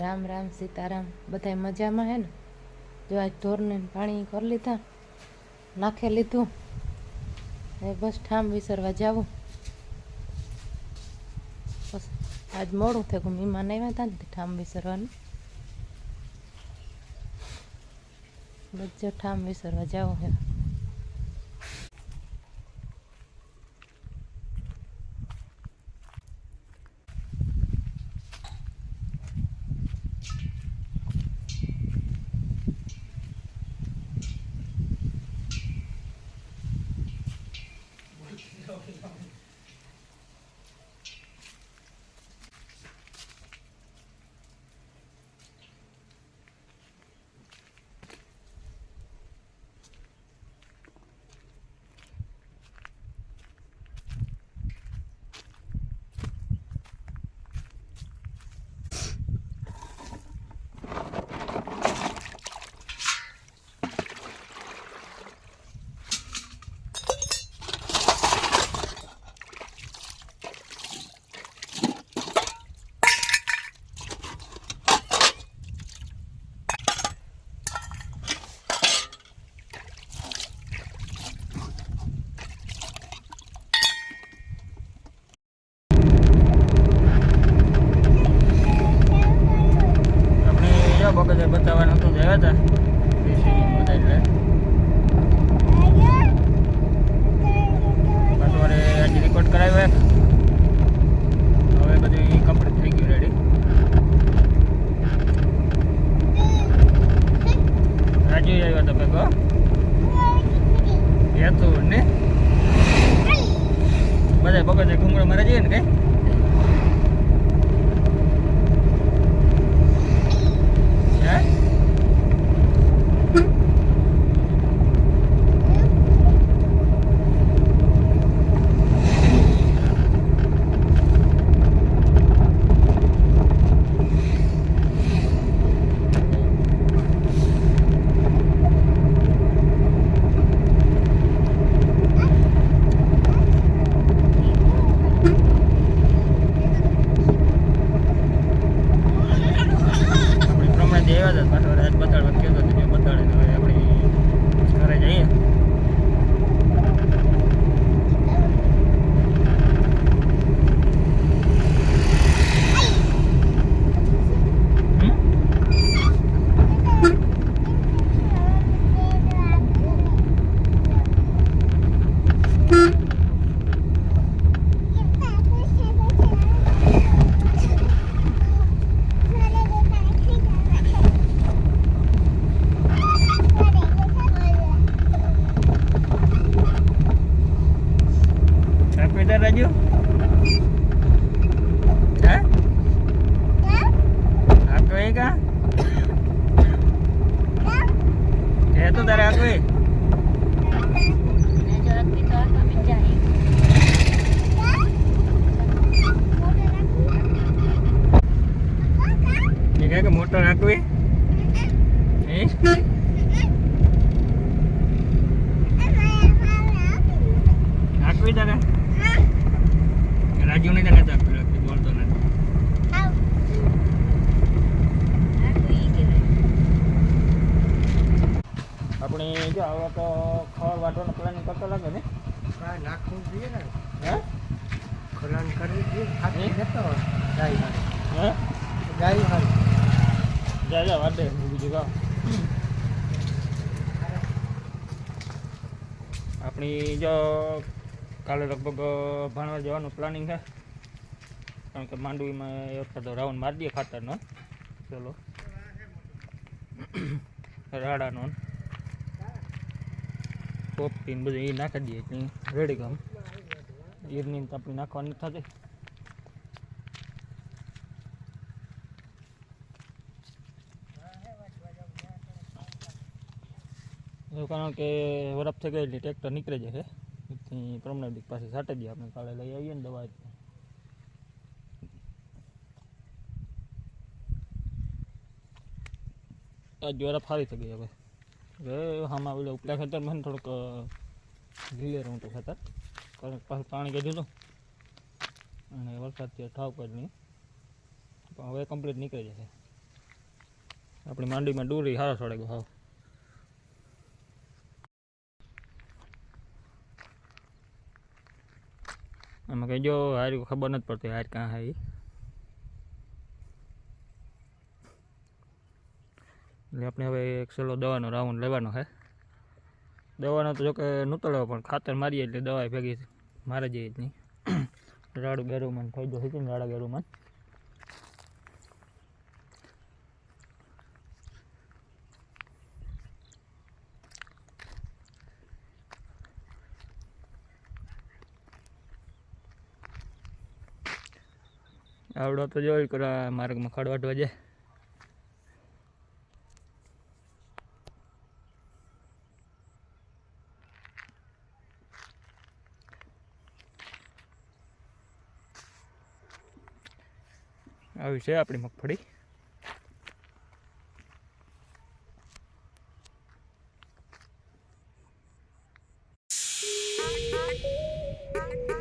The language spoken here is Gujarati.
રામ રામ સીતારામ બધાય મજામાં હે ને જો આજ ઢોરને પાણી કરી લીધા નાખે લીધું એ બસ ઠામ વિસરવા જાવું બસ આજ મોડું થયું મહેમાન આવ્યા હતા ને તે ઠામ વિસરવાનું બસ જો ઠામ વિસરવા જાવું હે બતાવવાનું હતું આવ્યા હતા. દેશી બધા એટલે પાછવારે આજે રેકોર્ડ કરાવ્યો. હવે બધું કમ્પ્લીટ થઈ ગયું રેડી રાજુ આવ્યો હતો ભેગો. હેતું ને? બધા બગલે ઘૂંગળો મારે ને કઈ હે આપણે પ્રમાણે જે આવ્યા હતા પાછો રાત બતાડવા કહેતો હતો જે બતાડે તો હવે આપણે ઘરે જઈએ હમ? આપી દે રાજુ હે આપતો એ કા કે તો તારે કહે કે મોટર રાખવી એ હવે તો ખબર વાટવાનો પ્લાનિંગ કરતો લાગે ને કાંઈ નાખવું જોઈએ ને હે ખોલાણ કરવી જોઈએ ખાતી હે? જતો ગાય હારી હે ગાય હારી જા જા વાટે બીજું કામ આપણી જો કાલે લગભગ ભાણવા જવાનું પ્લાનિંગ છે કારણ કે માંડવીમાં એક વખત રાઉન્ડ મારી દઈએ ખાતરનો ચલો રાડાનો પોપટી ને બધું એ નાખી દઈએ એટલે રેડી કામ ઈરની તો આપણી નાખવાની થતી એવું કારણ કે વરફ થઈ ગઈ એટલે ટ્રેક્ટર નીકળે જશે એથી પ્રમાણે દીક પાસે સાટી દઈએ આપણે કાલે લઈ આવીએ ને દવા આજ વરફ સારી થઈ ગઈ હવે હવે આમાં પેલા ઉપલા ખેતર મને થોડુંક ઢીલે રહું ઊંટું ખેતર. કારણ પાછું પાણી કીધું હતું. અને વરસાદથી ઠાવ કરી નહીં પણ હવે કમ્પ્લીટ નીકળી જશે. આપણી માંડીમાં ડૂરી સારો છોડે ગયો, હાવ. આમાં કહેજો હાર ખબર નથી પડતી હાર કાં હે એટલે આપણે હવે એક સેલો દવાનો રાઉન્ડ લેવાનો છે. દવાનો તો જોકે નહોતો લેવો પણ ખાતર મારીએ એટલે દવા ભેગી મારે જઈએ જ નહીં રાડું ગેરુમાન થઈ ગયો છે ને રાડા ગેરુમાન આવડો તો જોઈ કરા માર્ગમાં ખડવાટવા જાય. આવી છે આપણી મગફળી Thank.